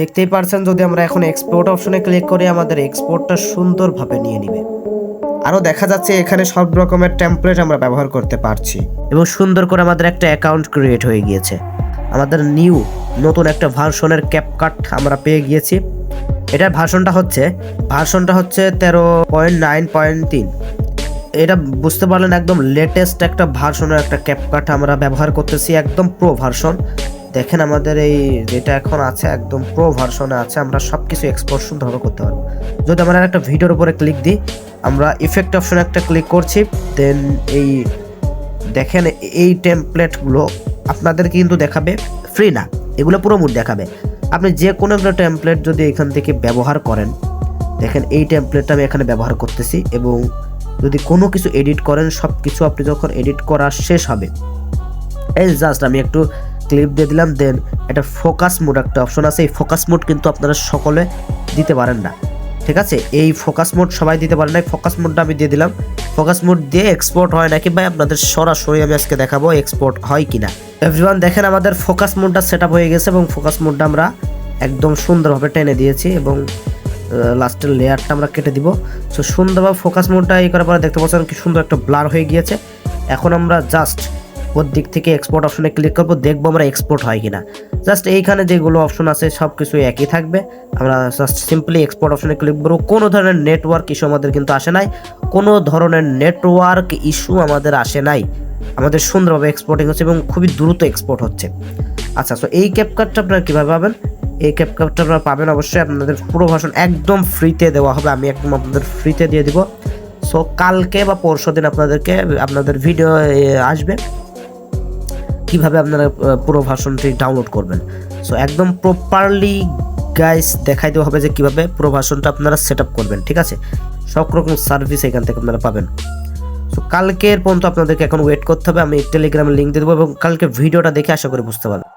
দেখতেই পারছেন, যদি আমরা এখন এক্সপোর্ট অপশনে ক্লিক করি, আমাদের এক্সপোর্টটা সুন্দরভাবে নিয়ে নিবে। আরও দেখা যাচ্ছে এখানে সব রকমের টেমপ্লেট আমরা ব্যবহার করতে পারছি। এবং সুন্দর করে আমাদের একটা অ্যাকাউন্ট ক্রিয়েট হয়ে গিয়েছে। আমাদের নিউ নতুন একটা ভার্সনের ক্যাপকাট আমরা পেয়ে গিয়েছি। এটার ভার্সনটা হচ্ছে ভার্সনটা হচ্ছে তেরো পয়েন্ট নাইন পয়েন্ট তিন। এটা বুঝতে পারলেন, একদম লেটেস্ট একটা ভার্সনের একটা ক্যাপকাট আমরা ব্যবহার করতেছি, একদম প্রো ভার্সন দেখেন আমাদের এই যেটা এখন আছে, একদম প্রো ভার্সনে আছে, আমরা সব কিছু এক্সপোর্ট সুন্দরভাবে করতে পারব যদি আমরা একটা ভিডিওর উপরে ক্লিক দিই, আমরা ইফেক্ট অপশনে একটা ক্লিক করছি দেন এই দেখেন এই টেমপ্লেটগুলো আপনাদের কিন্তু দেখাবে ফ্রি না, এগুলো পুরো মুড দেখাবে। আপনি যে কোনো একটা টেমপ্লেট যদি এখান থেকে ব্যবহার করেন, দেখেন এই টেমপ্লেটটা আমি এখানে ব্যবহার করতেছি, এবং যদি কোনো কিছু এডিট করেন সব কিছু আপনি যখন এডিট করা শেষ হবে, এই জাস্ট আমি একটু ক্লিপ দিয়ে দিলাম দেন এটা ফোকাস মোড একটা অপশন আছে। এই ফোকাস মোড কিন্তু আপনারা সকলে দিতে পারেন না। ঠিক আছে? এই ফোকাস মোড সবাই দিতে পারেন না। ফোকাস মোডটা আমি দিয়ে দিলাম। ফোকাস মোড দিয়ে এক্সপোর্ট হয় নাকি ভাই? আপনাদের সরাসরি আমি আজকে দেখাবো এক্সপোর্ট হয় কিনা। এভরিওয়ান দেখেন আমাদের ফোকাস মোডটা সেট হয়ে গেছে এবং ফোকাস মোডটা আমরা একদম সুন্দরভাবে টেনে দিয়েছি এবং লাস্টের লেয়ারটা আমরা কেটে দিব। সো সুন্দরভাবে ফোকাস মোডটা এই করার পরে দেখতে পাচ্ছেন কি সুন্দর একটা ব্লার হয়ে গিয়েছে। এখন আমরা জাস্ট ওর দিক থেকে এক্সপোর্ট অপশনে ক্লিক করব, দেখব আমরা এক্সপোর্ট হয় কিনা। জাস্ট এইখানে যেগুলো অপশন আছে সব কিছু একই থাকবে। আমরা জাস্ট সিম্পলি এক্সপোর্ট অপশনে ক্লিক করব। কোনো ধরনের নেটওয়ার্ক ইস্যু আমাদের কিন্তু আসে নাই। কোনো ধরনের নেটওয়ার্ক ইস্যু আমাদের আসে নাই। আমাদের সুন্দরভাবে এক্সপোর্টিং হচ্ছে এবং খুবই দ্রুত এক্সপোর্ট হচ্ছে। আচ্ছা সো এই ক্যাপকার্ডটা আপনারা কীভাবে পাবেন? এই ক্যাপকার্ডটা আপনারা পাবেন অবশ্যই আপনাদের পুরো ভাষণ একদম ফ্রিতে দেওয়া হবে। আমি একদম আপনাদের ফ্রিতে দিয়ে দিব। সো কালকে বা পরশু দিন আপনাদেরকে, আপনাদের ভিডিও আসবে। কীভাবে আপনারা পুরো ভার্সনটি ডাউনলোড করবেন। সো একদম প্রপারলি গাইস দেখাই দেওয়া হবে যে কীভাবে পুরো ভার্সনটা আপনারা সেট করবেন, ঠিক আছে? সব রকম সার্ভিস এখান থেকে আপনারা পাবেন। সো কালকের পর্যন্ত আপনাদেরকে এখন ওয়েট করতে হবে। আমি টেলিগ্রামে লিঙ্ক দিয়ে দেবো এবং কালকে ভিডিওটা দেখে আশা করি বুঝতে পারবেন।